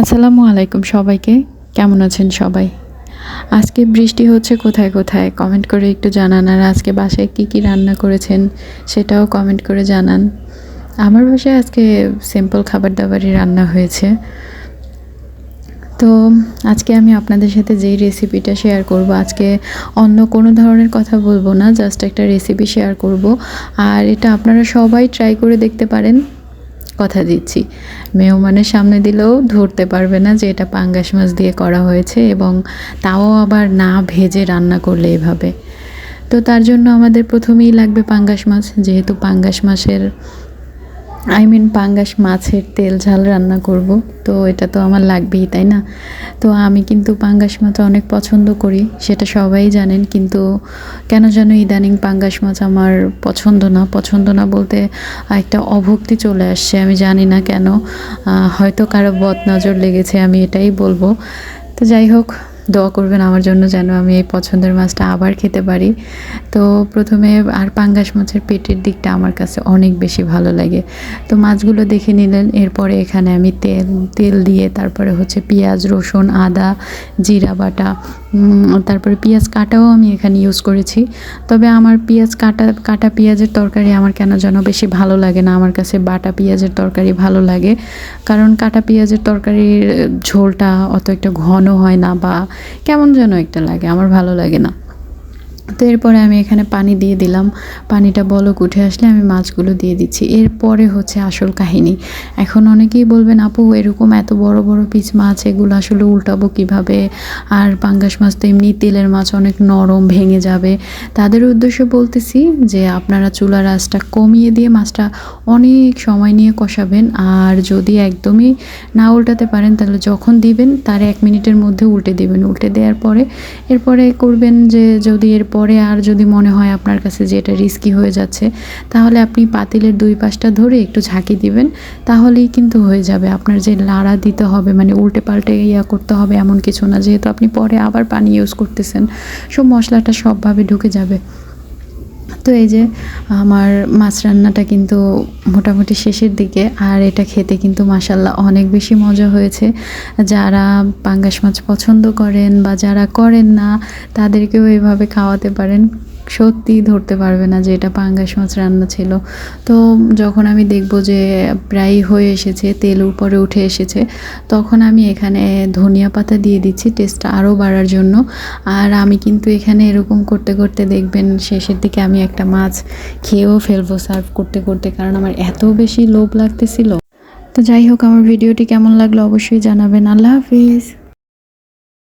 আসসালামু আলাইকুম সবাইকে। কেমন আছেন সবাই? আজকে বৃষ্টি হচ্ছে কোথায় কোথায়? কমেন্ট করে একটু জানান। আর আজকে বাসায় কি কি রান্না করেছেন সেটাও কমেন্ট করে জানান। আমার বাসায় আজকে সিম্পল খাবার দাবারই রান্না হয়েছে। তো আজকে আমি আপনাদের সাথে যেই রেসিপিটা শেয়ার করব, আজকে অন্য কোনো ধরনের কথা বলব না জাস্ট একটা রেসিপি শেয়ার করব। আর এটা আপনারা সবাই ট্রাই করে দেখতে পারেন। কথা দিচ্ছি। মেহমানের সামনে দিলেও ধরতে পারবে না যে এটা পাঙ্গাস মাছ দিয়ে করা হয়েছে এবং তাও আবার না ভেজে রান্না করলে এভাবে। তো তার জন্য আমাদের প্রথমেই লাগবে পাঙ্গাস মাছ, যেহেতু পাঙ্গাস মাছের আই মিন পাঙ্গাস মাছের তেল ঝাল রান্না করব। তো এটা তো আমার লাগবেই, তাই না? তো আমি কিন্তু পাঙ্গাস মাছ অনেক পছন্দ করি, সেটা সবাই জানেন, কিন্তু কেন যেন ইদানিং পাঙ্গাস মাছ আমার পছন্দ না। পছন্দ না বলতে একটা অভক্তি চলে আসছে, আমি জানি না কেন। হয়তো কারও বদ নজর লেগেছে, আমি এটাই বলব। তো যাই হোক দোয়া করবেন আমার জন্য যেন আমি এই পছন্দের মাছটা আবার খেতে পারি। তো প্রথমে আর পাঙ্গাস মাছের পেটের দিকটা আমার কাছে অনেক বেশি ভালো লাগে। তো মাছগুলো দেখে নিলেন, এরপরে এখানে আমি তেল তেল দিয়ে তারপরে হচ্ছে পেঁয়াজ, রসুন, আদা, জিরা, বাটা তারপরে পেঁয়াজ কাটাও আমি এখানে ইউজ করেছি। তবে আমার পেঁয়াজ কাটা কাটা পেঁয়াজের তরকারি আমার কেন যেন বেশি ভালো লাগে না। আমার কাছে বাটা পেঁয়াজের তরকারি ভালো লাগে। কারণ কাটা পেঁয়াজের তরকারির ঝোলটা অত একটা ঘন হয় না বা কেমন যেন একটা লাগে, আমার ভালো লাগে না। তো এরপরে আমি এখানে পানি দিয়ে দিলাম। পানিটা বলক উঠে আসলে আমি মাছগুলো দিয়ে দিচ্ছি। এরপরে হচ্ছে আসল কাহিনী। এখন অনেকেই বলবেন, আপু, এরকম এত বড় বড় পিচ মাছ, এগুলো আসলে উল্টাবো কীভাবে? আর পাঙ্গাস মাছ তো এমনি তেলের মাছ অনেক নরম ভেঙে যাবে। তাদের উদ্দেশ্য বলতেছি যে, আপনারা চুলার আঁচটা কমিয়ে দিয়ে মাছটা অনেক সময় নিয়ে কষাবেন। আর যদি একদমই না উল্টাতে পারেন, তাহলে যখন দিবেন, তার এক মিনিটের মধ্যে উল্টে দিবেন। উল্টে দেওয়ার পরে এরপরে করবেন যে, যদি এরপরে আর যদি মনে হয় আপনার কাছে যে এটা রিস্কি হয়ে যাচ্ছে, তাহলে আপনি পাতিলের দুই পাশটা ধরে একটু ঝাঁকি দিবেন, তাহলেই কিন্তু হয়ে যাবে। আপনার যে লাড়া দিতে হবে মানে উল্টে পাল্টে ইয়া করতে হবে এমন কিছু না, যেহেতু আপনি পরে আবার পানি ইউজ করতেছেন সব মশলাটা সবভাবে ঢুকে যাবে। তো এই যে আমার মাছ রান্নাটা কিন্তু মোটামুটি শেষের দিকে, আর এটা খেতে কিন্তু মাসাল্লাহ অনেক বেশি মজা হয়েছে। যারা পাঙ্গাস মাছ পছন্দ করেন বা যারা করেন না, তাদেরকেও এভাবে খাওয়াতে পারেন। সত্যি ধরতে পারবে না যে এটা পাঙ্গাস মাছ রান্না ছিল। তো যখন আমি দেখব যে প্রায় হয়ে এসেছে, তেল উপরে উঠে এসেছে, তখন আমি এখানে ধনিয়া পাতা দিয়ে দিচ্ছি টেস্টটা আরও বাড়ার জন্য। আর আমি কিন্তু এখানে এরকম করতে করতে দেখবেন শেষের দিকে আমি একটা মাছ খেয়েও ফেলব সার্ভ করতে করতে, কারণ আমার এত বেশি লোভ লাগতেছিল। তো যাই হোক, আমার ভিডিওটি কেমন লাগল অবশ্যই জানাবেন। আল্লাহ হাফিজ।